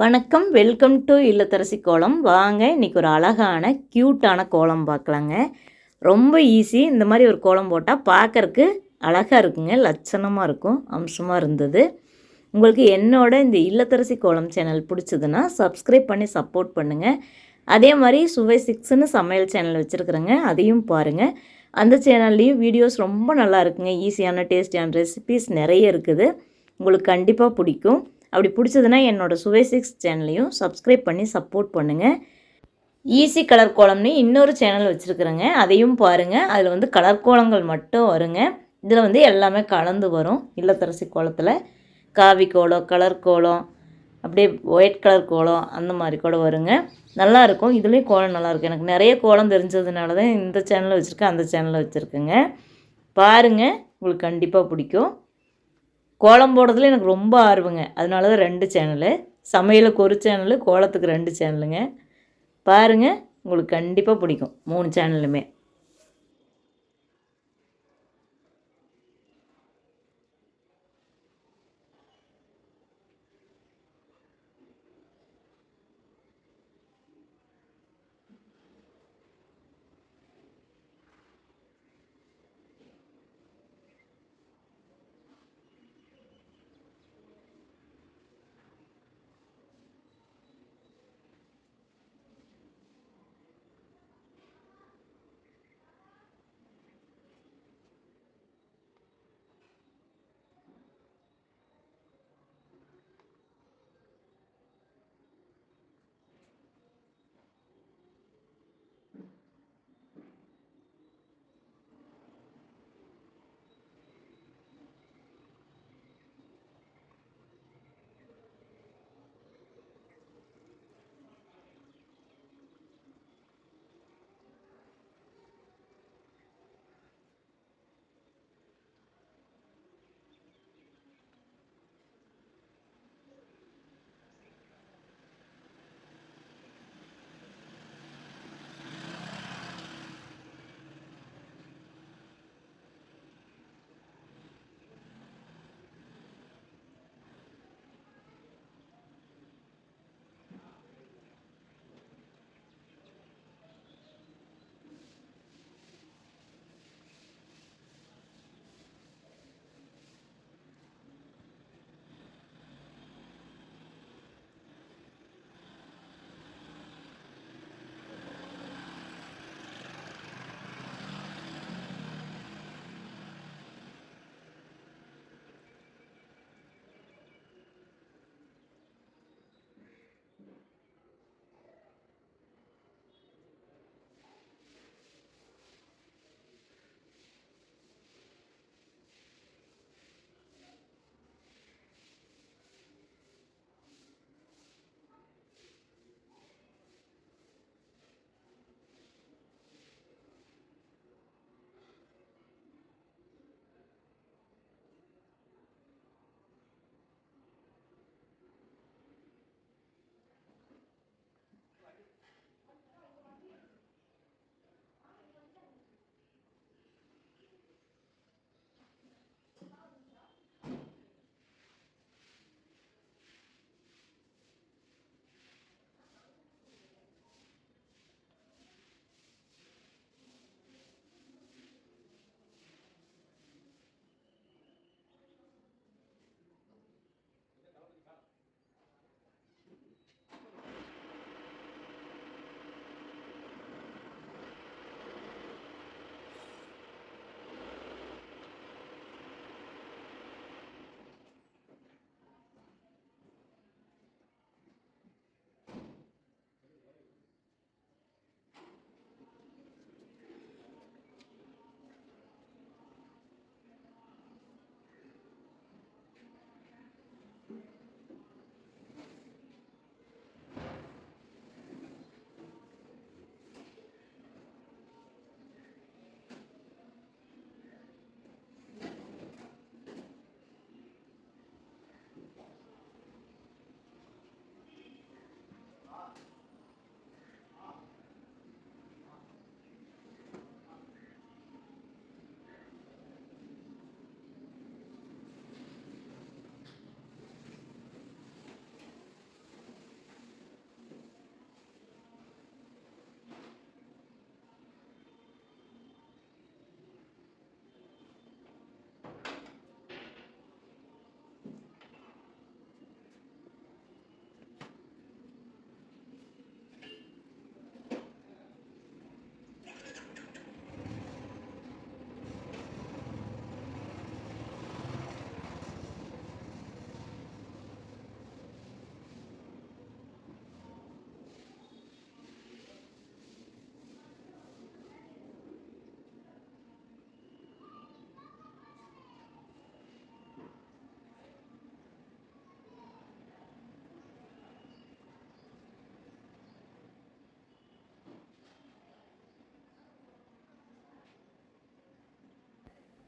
வணக்கம் welcome to இல்லத்தரசி கோலம். வாங்க இன்றைக்கி ஒரு அழகான க்யூட்டான கோலம் பார்க்கலாங்க. ரொம்ப ஈஸி இந்த மாதிரி ஒரு கோலம் போட்டால் பார்க்கறக்கு அழகாக இருக்குங்க லட்சணமாக இருக்கும் அம்சமாக இருந்தது. உங்களுக்கு என்னோட இந்த இல்லத்தரசி கோலம் சேனல் பிடிச்சதுன்னா சப்ஸ்கிரைப் பண்ணி சப்போர்ட் பண்ணுங்கள் அதே மாதிரி சுவை சிக்ஸ்னு சமையல் சேனல் வச்சுருக்குறேங்க அதையும் பாருங்கள் அந்த சேனல்லையும் வீடியோஸ் ரொம்ப நல்லா இருக்குங்க ஈஸியான டேஸ்டியான ரெசிபீஸ் நிறைய இருக்குது. உங்களுக்கு கண்டிப்பாக பிடிக்கும். அப்படி பிடிச்சதுன்னா என்னோடய சுவை சிக்ஸ் சேனலையும் சப்ஸ்கிரைப் பண்ணி சப்போர்ட் பண்ணுங்கள் ஈஸி கலர் கோலம்னு இன்னொரு சேனல் வச்சுருக்குறேங்க. அதையும் பாருங்கள் அதில் வந்து கலர் கோலங்கள் மட்டும் வருங்க. இதில் வந்து எல்லாமே கலந்து வரும். இல்லத்தரசி கோலத்தில் காவி கோலம் கலர் கோலம் அப்படியே ஒயிட் கலர் கோலம் அந்த மாதிரி கூட வருங்க. நல்லாயிருக்கும் இதுலேயும் கோலம் நல்லாயிருக்கும் எனக்கு நிறைய கோலம் தெரிஞ்சதுனால தான் இந்த சேனலில் வச்சுருக்கேன். அந்த சேனலில் வச்சுருக்கேங்க. பாருங்கள் உங்களுக்கு கண்டிப்பாக பிடிக்கும். கோலம் போடுறதுல எனக்கு ரொம்ப ஆர்வங்க. அதனால தான் ரெண்டு சேனலு சமையலுக்கு ஒரு சேனலு கோலத்துக்கு ரெண்டு சேனலுங்க பாருங்கள் உங்களுக்கு கண்டிப்பாக பிடிக்கும். மூணு சேனலுமே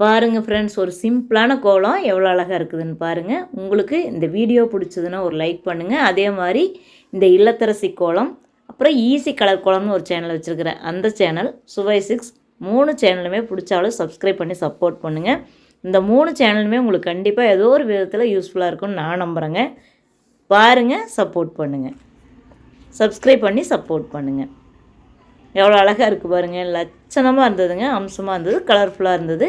பாருங்கள் ஃப்ரெண்ட்ஸ் ஒரு சிம்பிளான கோலம் எவ்வளோ அழகாக இருக்குதுன்னு பாருங்கள் உங்களுக்கு இந்த வீடியோ பிடிச்சதுன்னா ஒரு லைக் பண்ணுங்கள் அதே மாதிரி இந்த இல்லத்தரசி கோலம் அப்புறம் ஈஸி கலர் கோலம்னு ஒரு சேனல் வச்சுருக்கிறேன். அந்த சேனல் சுவை சிக்ஸ் மூணு சேனலுமே பிடிச்சாலும் சப்ஸ்கிரைப் பண்ணி சப்போர்ட் பண்ணுங்கள் இந்த மூணு சேனலுமே உங்களுக்கு கண்டிப்பாக ஏதோ ஒரு விதத்தில் யூஸ்ஃபுல்லாக இருக்கும்னு நான் நம்புகிறேங்க பாருங்கள் சப்போர்ட் பண்ணுங்கள் சப்ஸ்கிரைப் பண்ணி சப்போர்ட் பண்ணுங்கள் எவ்வளோ அழகாக இருக்குது பாருங்கள் லட்சணமாக இருந்ததுங்க அம்சமாக இருந்தது கலர்ஃபுல்லாக இருந்தது.